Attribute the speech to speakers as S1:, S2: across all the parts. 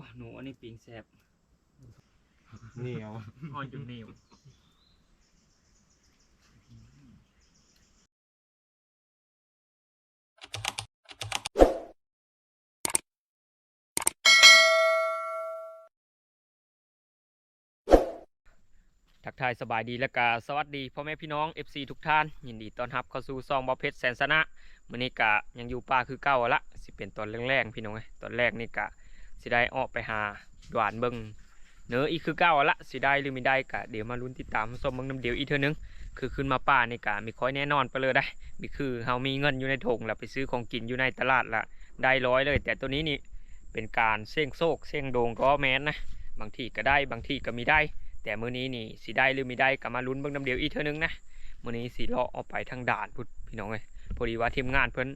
S1: โอ้หนูอันนี้ปิงแสบ
S2: เหนียว
S1: อ่อนจนเหนียวทักทายสบายดีและก็สวัสดีพ่อแม่พี่น้อง FC ทุกท่าน ยินดีต้อนรับเข้าสู่ซองบอเพชรแสนสนะมื้อนี้กะยังอยู่ป่าคือเก่าละสิเป็นตอนแรกๆพี่น้องเอ้ยตอนแรกนี่กะ สิได้ออกไปหาดวานเบิงเนื้ออีกคือเก่าละสิได้หรือไม่ได้กะเดี๋ยวมาลุ้นติดตามชมเบิงน้ำเดียวอีกเทื่อนึงคือขึ้นมาป่านี่กะมีค่อยแน่นอนไปเลยได้มีคือเฮามีเงินอยู่ในถุงล้วไปซื้อของกินอยู่ในตลาดละได้ร้อยเลย แต่ตัวนี้นี่เป็นการเสี่ยงโชคเสี่ยงดงก็แม้นนะบางทีก็ได้บางทีก็มีได้ แต่มื้อนี้นี่สิได้หรือไม่ได้ก็มาลุ้นเบิงน้ำเดียวอีกเท่านึงนะมื้อนี้สิเลาะออกไปทางด่านพุทธพี่น้องเอ้ยพอดีว่าทีมงานเพิ่น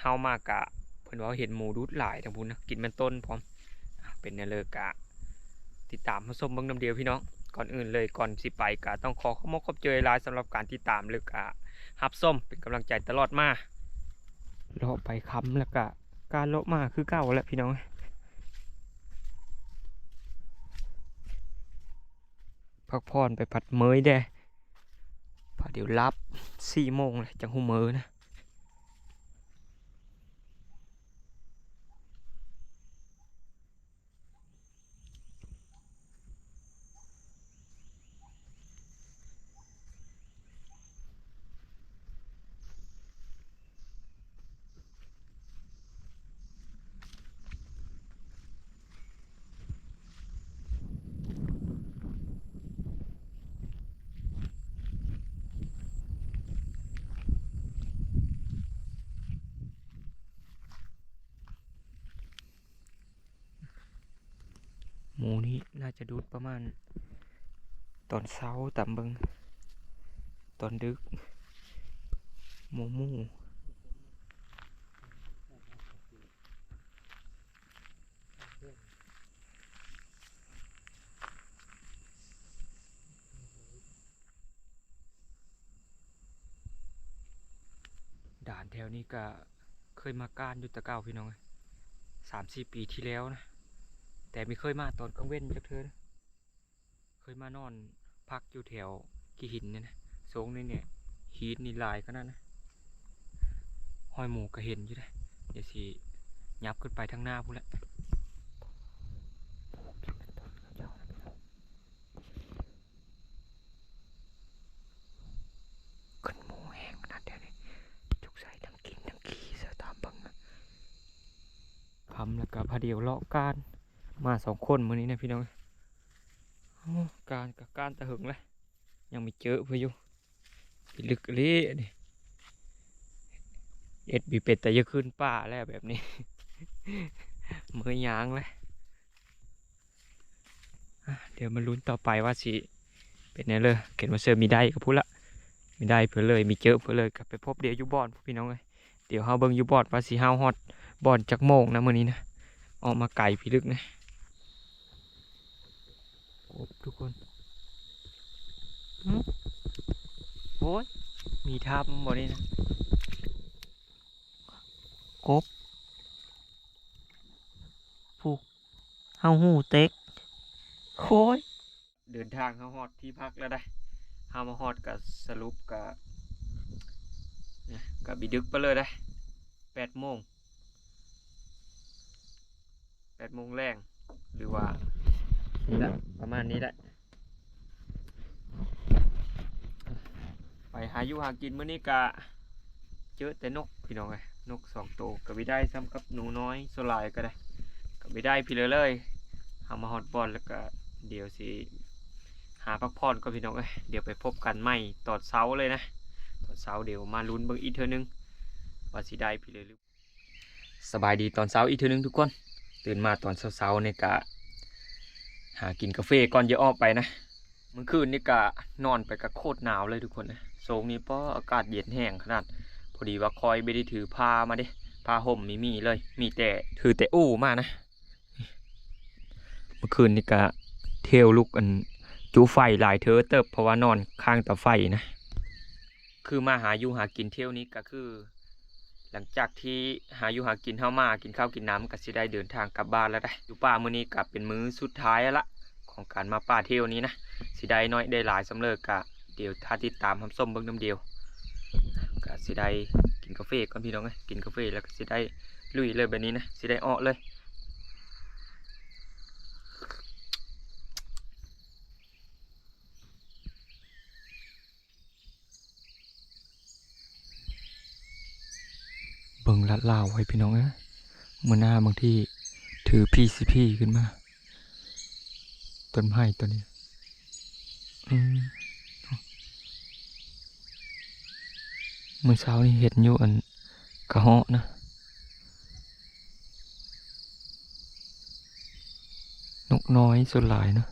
S1: เฮามากะเพิ่นว่าเห็นหมูดุดหลายทางพุ่นนะกินมันต้นพร้อม เป็นแนวเลยกะติดตามมาชมเบิ่งน้ำเดียวพี่น้องก่อนอื่นเลยก่อนสิไปกะต้องขอขอบคุณขอบเจยหลายสำหรับการติดตามเลยกะฮับส้มเป็นกำลังใจตลอดมาเลาะไปค้ำแล้วกะการเลาะมาคือเก่าแหละพี่น้องพักผ่อนไปผัดเมยแด่พอเดี๋ยวรับสี่โมงเลยจังหูเมอนะ มูนี้น่าจะดูดประมาณ ตอนเช้าต่ำเบิงตอนดึกหมูมูด่านแถวนี้ก็เคยมาการอยู่ตะเก้าพี่น้องสามสี่ปีที่แล้วนะ แต่ไม่เคยมาตอนกลางเว้นจักเธอนะเคยมานอนพักอยู่แถวกี่หินเนี่ยนะโซงนี่เนี่ยฮีทนี่หลายก็นั่นนะห้อยหมูก็เห็นอยู่ได้เดี๋ยวสิยับขึ้นไปทางหน้าพูดแหละขึ้นหมูแห้งขนาดเดียวนี้จุกใส่ทั้งกินทั้งขี้เสือตามบังนะคำแล้วก็พาเดียวเลาะการ มาสองคนมื้อนี้นะพี่น้องอการกับการตะหึงเลยยังไม่เจอเพื่ออยู่ลึกเละนี่เอ็ดบีเป็ดแต่จะขึ้นป่าแล้วแบบนี้ มือยางเลยเดี๋ยวมาลุ้นต่อไปว่าสิเป็นไงเลยเขียนว่าเซอร์มีได้ก็พูดละมีได้เพื่อเลยมีเจอเพื่อเลยกลับไปพบเดี๋ยวยูบอนพี่น้องเลยเดี๋ยวเฮาเบิ่งยูบอนว่าสิเฮาฮอดบอนจักโมงนะมื้อนี้นะออกมาไก่พิลึกนะ อ้ทุกคนโอ้ยมีทับบ่นี่นะกบผูกเฮาหูเต็กโค้ยเดินทางเขาฮอดที่พักแล้วได้เฮามาฮอดกับสรุปกับนะกับบิดึกไปเลยได้แปดโมงแปดโมงแรงหรือว่า นี่แหละประมาณนี้แหละ ไปหาอยู่หากินมื้อนี้กะเจอแต่นกพี่น้องไงนกสองตัวก็ไม่ได้ซ้ำกับหนูน้อยโซลายก็ได้ก็ไม่ได้พี่เลยเลยหามาฮอตบอลแล้วก็เดี๋ยวสิหาพักผ่อนก็พี่น้องเอ้ยเดี๋ยวไปพบกันใหม่ตอนเช้าเลยนะตอนเช้าเดี๋ยวมาลุ้นเบิ่งอีกเทื่อนึงว่าสิได้พี่เลยหรือสบายดีตอนเช้าอีกเทื่อนึงทุกคน ตื่นมาตอนเช้าๆเนี่ยกะ หากินกาแฟก่อนจะออกไปนะเมื่อคืนนี่กะนอนไปกะโคตรหนาวเลยทุกคนนะโซงนี้เพราะอากาศเย็นแห้งขนาด พอดีว่าคอยไม่ได้ถือผ้ามาเด้ผ้าห่มมีมีเลย มีแต่ถือแต่อู้มานะ เมื่อคืนนี่กะเทลลุกอันจูไฟหลายเธอเติบเพราะว่านอนข้างตาไฟนะ คือมาหาอยู่หากินเที่ยวนี้ก็คือ ลังจากที่หาอยู่หากินเฮามากินข้าวกินน้ำก็สิได้เดินทางกลับบ้านแล้วได้อยู่ป่ามื้อนี้ก็เป็นมื้อสุดท้ายแล้วละของการมาป่าเที่ยวนี้นะสิได้น้อยได้หลายสำเร็จกะเดี๋ยวถ้าติดตามทำส้มเบิ่งน้ำเดียวก็สิได้กินกาแฟก่อนพี่น้องไงกินกาแฟแล้วก็สิได้ลุยเลยแบบนี้นะสิได้ออกเลย เบิ่งลัดลาไว้พี่น้องนะเมื่อหน้าบางที่ถือพีซีพีขึ้นมา ต้นไม้ตัวนี้ อืมเมื่อเช้านี้เห็นอยู่อันกระเหาะนะนกน้อยส่วนหลายนะ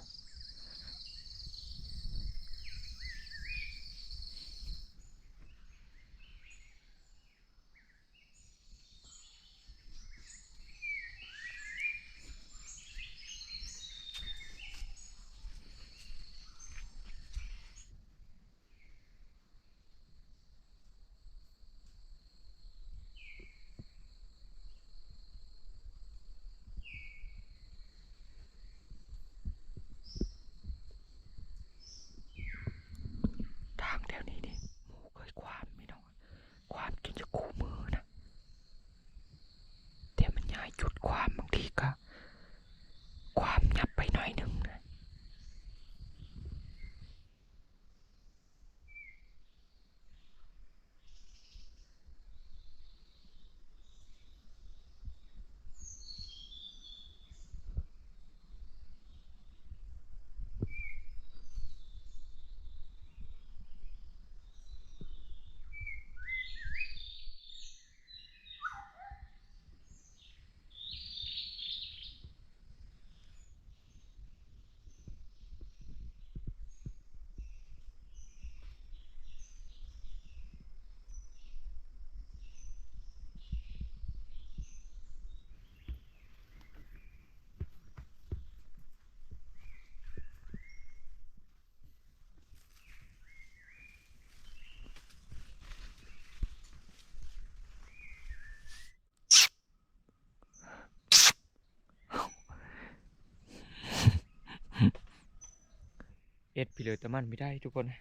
S1: เอ็ดไปเลยแต่มันไม่ได้ทุกคนนะ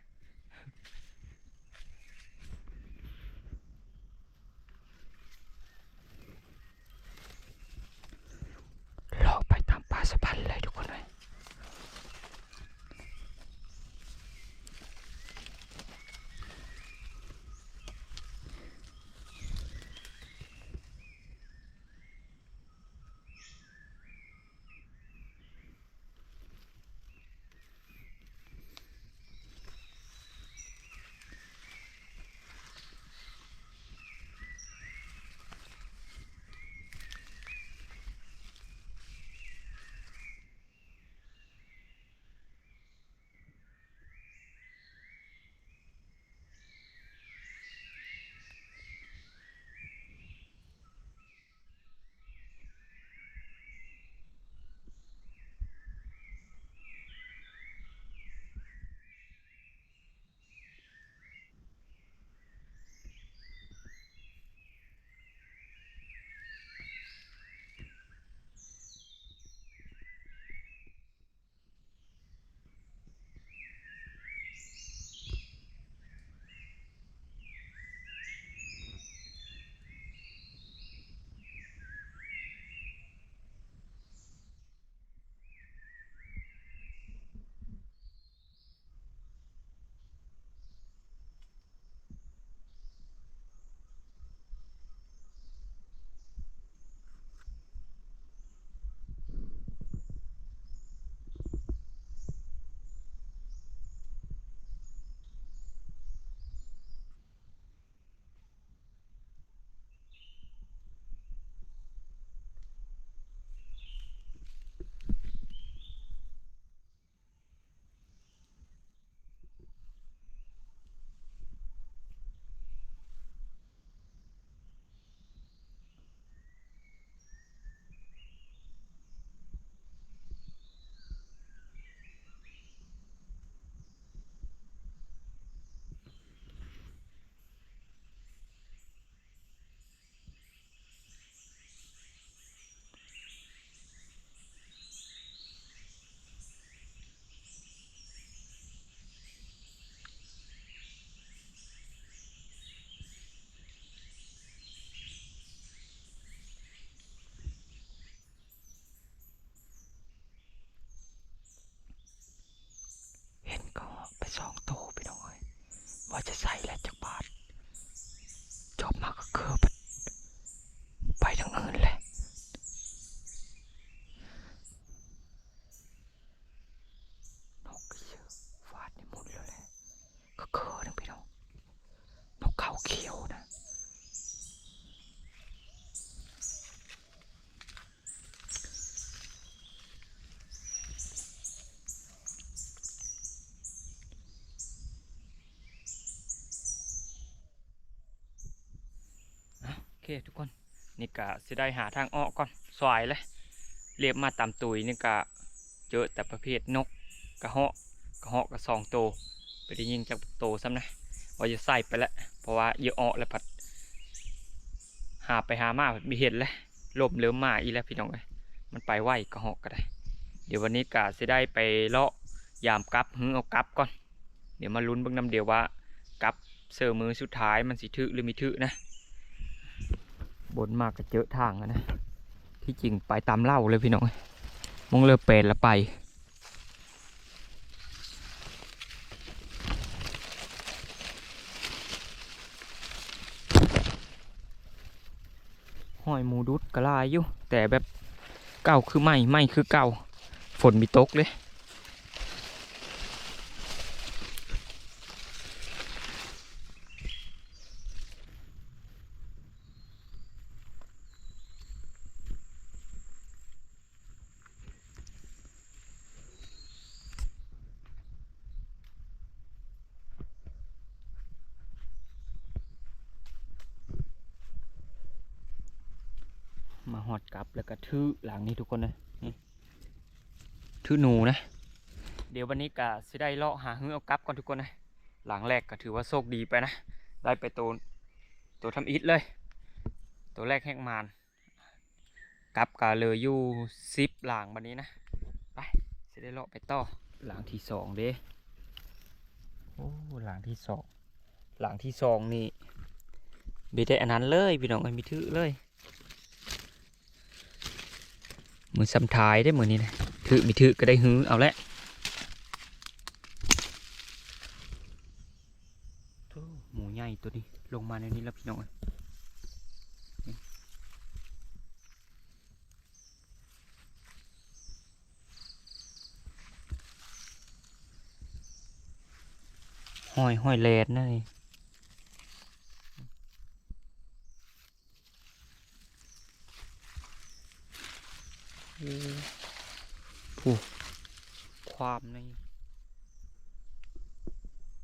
S1: เขียวนะ โอเคทุกคน นี่กะจะได้หาทางอ้อก่อนสวายเลย เรียบมาตามตุยนี่กะเจอแต่ประเภทนกกระเหาะกระเหาะกระซองโต ไปได้ยิงจากโตซ้ำนะว่าจะใส่ไปแล้ว เพราะว่าเยอะออกแล้วพัด หาไปหามามีเห็นแล้วลมเริ่มมาอีแล้วพี่น้องเอ้ยมันไปไหวกระเหาะก็ได้ เดี๋ยววันนี้กะสิได้ไปเลาะยามกลับหึงเอากลับก่อน เดี๋ยวมาลุ้นเบิ่งน้ำเดียวว่ากลับเสือมือสุดท้ายมันสิทึหรือไม่ทึนะ บนมากก็เจอทางแล้วนะ ที่จริงไปตามเล่าเลยพี่น้องเอ้ยมองเรือเป็ดละไป อยหมูดุดกระลายอยู่ แต่แบบเก่าคือไม่ไม่คือเก่า ฝนมีตกเลย มาหอดกลับแล้วก็ทื่อหลังนี้ทุกคนนะนี่ทื่อหนูนะ เดี๋ยววันนี้ก็สิได้เลาะหาหื้อเอากลับก่อนทุกคนนะหลังแรกก็ถือว่าโชคดีไปนะได้ไปตัวตัวทำอิฐเลย ตัวแรกแห้งมานกลับก็เลยอยู่ซิปหลังวันนี้นะไปสิได้เลาะไปต่อหลังที่สองเด้โอ้หลังที่สองหลังที่สองนี่มีแต่อันนั้นเลยพี่น้องเอ้ยมีทื่อเลย มือสำทายได้เหมือนนี้นะถือมีถือก็ได้ฮื้อเอาละโธ่หมูใหญ่ตัวนี้ลงมาในนี้แล้วพี่น้องเอ้ยนี่ห้อยห้อยแลดนั่นเอง ความใน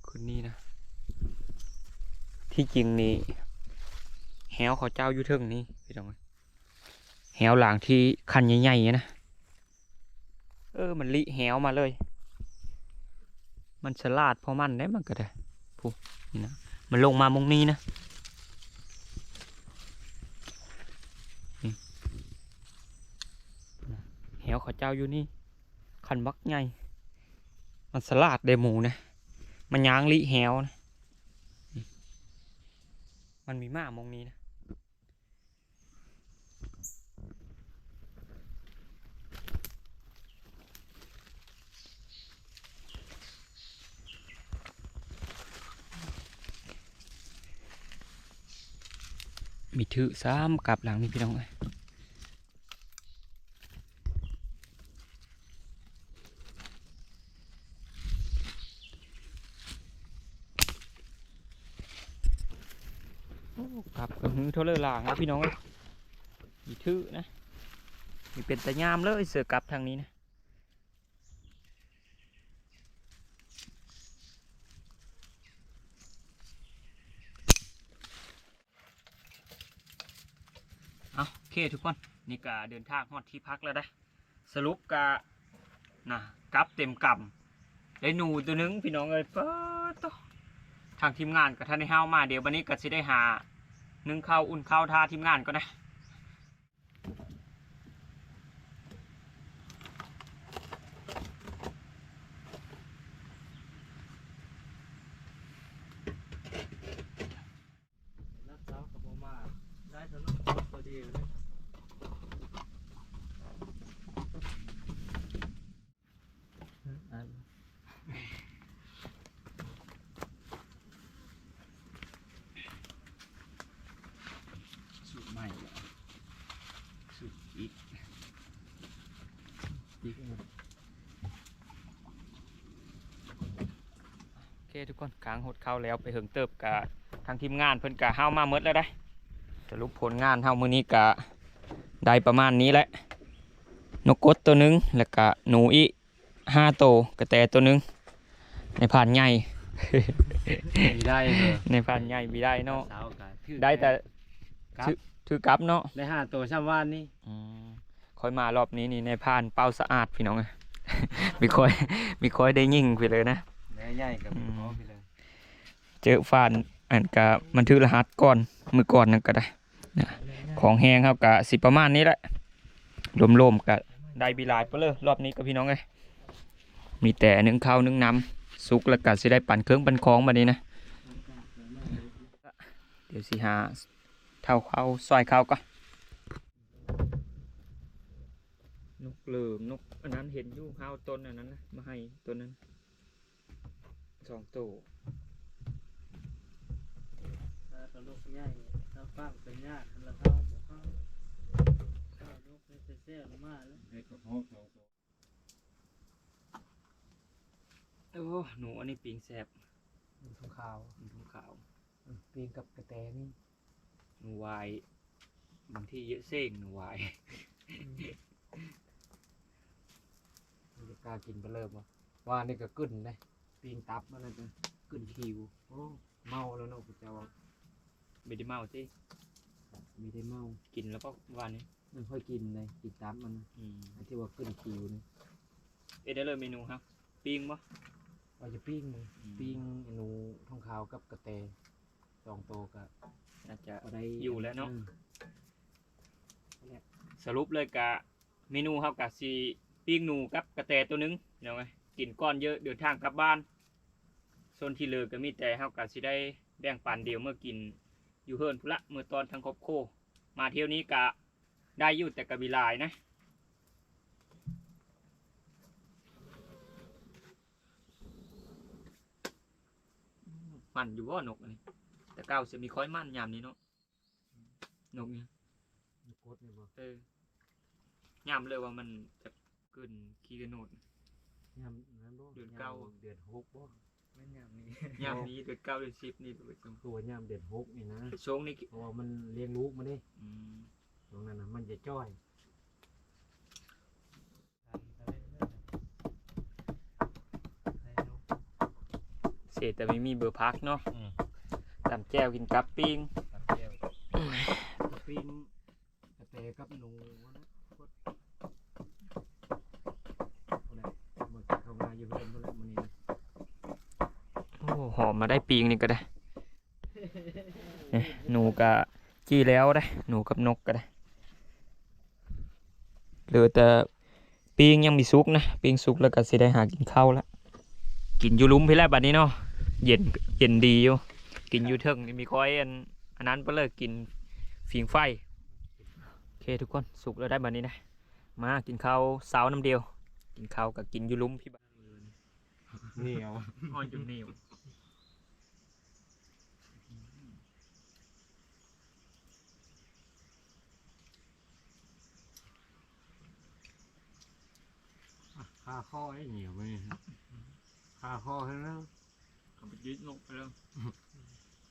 S1: คืนนี้นะ ที่จริงนี่แหวเขาเจ้าอยู่เทิงนี่พี่น้องเอ้ยแหวหลังที่คันใหญ่ๆนะเออมันลิแหวมาเลย มันฉลาดเพราะมันได้มันก็ได้ผู้นี่นะมันลงมามงนี้นะนี่แหวเขาเจ้าอยู่นี่ คันบักใหญ่มันสลาดเดหมูนะ มันยางลิแหวนะ มันมีมามงนี้นะมีถือซ้ำกลับหลังนี่พี่น้องเอ้ย โอ้กลับกับหือเท่าเลยหลังนะพี่น้องเอ้ยมีถือนะมีเป็นตะยามเลยเสือกลับทางนี้นะเอาโอเคทุกคนนี่ก็เดินทางฮอดที่พักแล้วได้ สรุปกะนะกลับเต็มกำได้หนูตัวหนึงพี่น้องเอ้ยปิดตัวทางทีมงานกับท่านในห้าวมาเดี๋ยววันนี้ก็สิได้หา นึ่งข้าวอุ่นข้าวทาทีมงานก็นะสูตรใหม่เหรอสูตรอีก อีกโอเคทุกคนกลางหดเข้าแล้วไปเหิงเติบกับทางทีมงานเพิ่นกะห้าวมาเมดแล้วได้สรุปผลงานเฮามื้อนี้กะได้ประมาณนี้แหละนกกดตัวหนึงแล้วก็หนูอีกห้าตัวกระแตตัวหนึงในผ่านใหญ่
S2: มีได้เหรอ
S1: ในผ่านใหญ่มีได้เนาะ
S2: สาวกัน
S1: ได้แต่
S2: ครับ
S1: ชื่อถือกลับเนาะ
S2: ได้ห้าตัวช่ำว่านนี่
S1: อืม ค่อยมารอบนี้นี่ในพานเป้าสะอาดพี่น้องเอ้ยมีค่อยมีค่อยได้ยิ่งไปเลยนะ
S2: แม่ใหญ่กับ
S1: อืม
S2: พ่อไปเลย
S1: เจอฟานอันกะมันถือรหัสก่อนมือก่อนนั่นก็ได้นะของแห้งครับกะสิประมาณนี้แหละรวมๆกะได้บีหลายไปเลยรอบนี้กับพี่น้องเอ้ยมีแต่นึ่งข้าวนึ่งน้ำสุกแล้วก็สิได้ปั่นเครื่องปั่นของมานี้นะ เดี๋ยวสิหาเท่าข้าวซอยข้าวก็น กเหลิมนกอันนั้นเห็นอยู่ข้าวต้นอันนั้นนะมาให้ต้นนั้นสองตัว
S3: ตลกใหญ่ถ้าฟังเป็นญาติแล้วเข้าบ่เข้าเข้าลูกไปเสียลงมาแล้ว
S2: ให้กับพ่อสองตัว
S1: โอ้หนูอันนี้ปิงแสบ
S2: ทุ่งขาว
S1: หนูทุ่งขาว
S2: ปีนกับกระแตนี่
S1: หนูวายบางที่เยอะเส้งหนูวาย
S2: มันจะ กล้ากินไปเริ่มวะว่านี่ก็กึ่นเลยปีนตับมันนะจ๊ะกึ่นคิวโอ้เมาแล้วเนาะกูจะว่า
S1: ไม่ได้เมาสิ
S2: มีได้เมา
S1: กินแล้วก็วานนี้
S2: ไม่ค่อยกินเลยกินตับมัน
S1: อืม
S2: ไอ้ที่ว่ากึ่นคิวนี่
S1: เอ๊ะได้เลยเมนูครับปิ้งปะ
S2: ว่าจะปิ้งเลย
S1: อืม
S2: ปิ้งไอ้หนูทองขาวกับกระแตสองตัวกับ
S1: น่าจะ
S2: อะไร
S1: อยู่แล้วเนาะ
S2: อืม
S1: สรุปเลยกะเมนูครับกะสี ปิ้งหนูกับกระแตตัวหนึงเดี๋ยวไงกินก้อนเยอะเดินทางกลับบ้านส่วนที่เหลือก็มีแต่ครับกะสิได้แบ่งปันเดียวเมื่อกินอยู่เฮิรนพุละเมื่อตอนทางครอบครัวมาเที่ยวนี้กะได้อยู่แต่กะบิลายนะมันอยู่ว่านกอันนี้แต่เก้าจะมีค่อยมันยามนี้เนาะนกเนี่ย
S2: มีโคตรเนี่ยบ่
S1: เออยามเลยว่ามันจะเกินขี้กระโนด
S2: ยำนั้นบ่
S1: เดือนเก้า
S2: ยำเดือนหกบ่
S3: ไม่ยามนี้
S1: ยามนี้เดือนเก้าเดือนสิบนี่ตัวจง
S2: คือว่ายำเดือนหกนี่นะ
S1: ช่วงนี้
S2: เพราะว่ามันเลี้ยงลูกมาดิ
S1: อืม
S2: ตรงนั้นนะมันจะจ้อย
S1: เศษแต่ไม่มีเบอร์พักเนาะตำแก้วกินกับปิ้ง
S2: ปิ้งกระเตกับหนูนะโคตรเอาเลยหมดเข้ามาอยู่เพื่อนเพื่อนมันนี่นะ
S1: โอ้ หอมมาได้ปิ้งนี่ก็ได้เนี่ยหนูกับจี้แล้วได้ หนูกับนกก็ได้เหลือแต่ปิ้งยังมีซุกนะปิ้งซุกแล้วก็สิได้หากินข้าวละกินอยู่หลุ้มพี่แรกบัดนี้เนาะเย็นเย็นดีอยู่กินอยู่เทิงนี่มีคอยอันอันนั้นไปเลยกินฟิงไฟโอเคทุกคนสุกแล้วได้บัดนี้นะมากินข้าวเสาน้ำเดียว กินข้าวกับกินอยู่หลุ้มพี่บ้าน
S2: นี่เอา
S1: ห้อยจุดนิ่ว
S2: คาข้อให้เหนียวไปนี่ครับคาข้อให้แล้ว
S1: เอาไปยึดนกไปแล้ว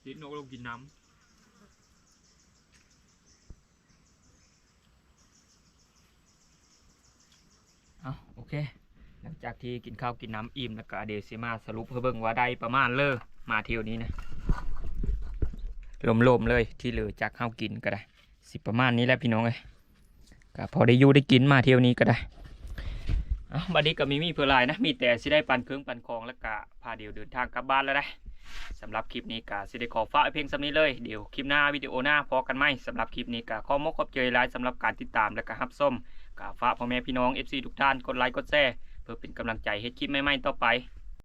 S1: ยึดนกลงกินน้ำเอาโอเค หลังจากที่กินข้าวกินน้ำอิ่มแล้วก็เดซิมาสรุปเพื่อเบิ่งว่าได้ประมาณเลอมาเที่ยวนี้นะลมๆเลยที่เหลือจากข้าวกินก็ได้ สิประมาณนี้แหละพี่น้องเอ้ยก็พอได้อยู่ได้กินมาเที่ยวนี้ก็ได้เอะ บัดนี้ก็มีมีเพื่อไลายนะ มีแต่สิได้ปันเครื่องปันของแล้วก็พาเดี๋ยวเดินทางกลับบ้านแล้วนะสำหรับคลิปนี้ก็สิได้ขอฝากเพียงสำนี้เลย เดี๋ยวคลิปหน้าวิดีโอหน้าพอกันไหมสำหรับคลิปนี้ก็ขอมกขอบใจหลายสำหรับการติดตามและก็รับส้มก็ฝากพ่อแม่พี่น้อง FC ทุกท่านกดไลค์กดแชร์เพื่อเป็นกำลังใจให้คลิปใหม่ๆต่อไป